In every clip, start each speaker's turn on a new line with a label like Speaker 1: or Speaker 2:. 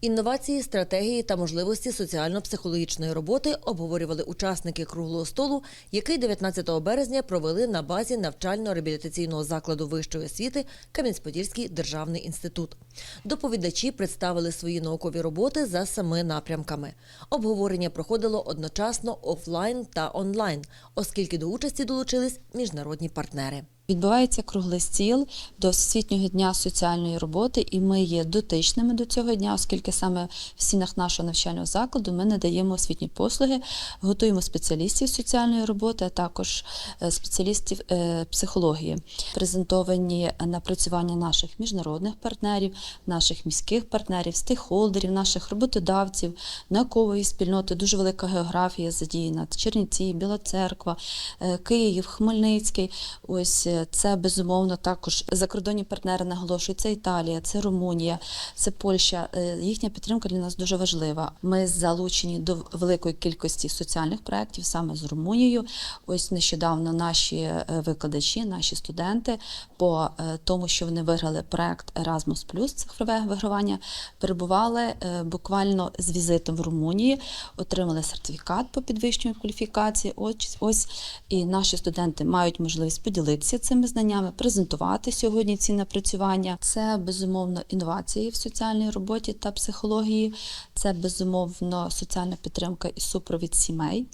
Speaker 1: Інновації, стратегії та можливості соціально-психологічної роботи обговорювали учасники круглого столу, який 19 березня провели на базі навчально-реабілітаційного закладу вищої освіти Кам'янець-Подільський державний інститут. Доповідачі представили свої наукові роботи за семи напрямками. Обговорення проходило одночасно офлайн та онлайн, оскільки до участі долучились міжнародні партнери.
Speaker 2: Відбувається круглий стіл до Всесвітнього дня соціальної роботи, і ми є дотичними до цього дня, оскільки саме в стінах нашого навчального закладу ми надаємо освітні послуги, готуємо спеціалістів соціальної роботи, а також е, спеціалістів е, психології. Презентовані напрацювання наших міжнародних партнерів, наших міських партнерів, стейкхолдерів, наших роботодавців, наукової спільноти. Дуже велика географія задіяна. Чернівці, Біла Церква, е, Київ, Хмельницький. Ось це безумовно також закордонні партнери наголошують. Це Італія, це Румунія, це Польща. Е, Їхня підтримка для нас дуже важлива. Ми залучені до великої кількості соціальних проєктів саме з Румунією. Ось нещодавно наші е, викладачі, наші студенти, по е, тому, що вони виграли проект Erasmus+, цифрове вигравання, перебували буквально з візитом в Румунії, отримали сертифікат по підвищенню кваліфікації. Ось, ось і наші студенти мають можливість поділитися цими знаннями, презентувати сьогодні ці напрацювання. Це безумовно інновації в соціальній роботі та психології. Це безумовно соціальна підтримка і супровід сімей.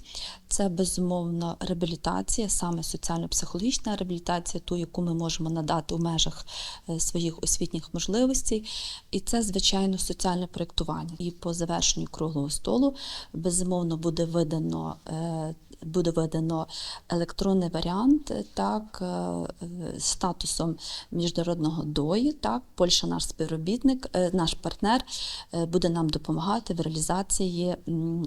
Speaker 2: Це безумовно реабілітація, саме соціально-психологічна реабілітація, ту, яку ми можемо надати у межах е, своїх освітніх можливостей. І це, звичайно, соціальне проєктування. І по завершенню круглого столу безумовно буде видано. е, Буде видано електронний варіант е, так, статусом міжнародного ДОІ. Так, Польща наш співробітник, наш партнер буде нам допомагати в реалізації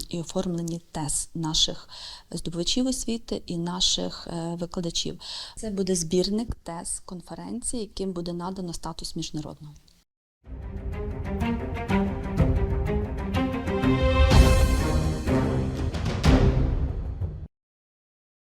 Speaker 2: і оформленні тез наших здобувачів освіти і наших е, викладачів. Це буде збірник тез конференції, яким буде надано статус міжнародного.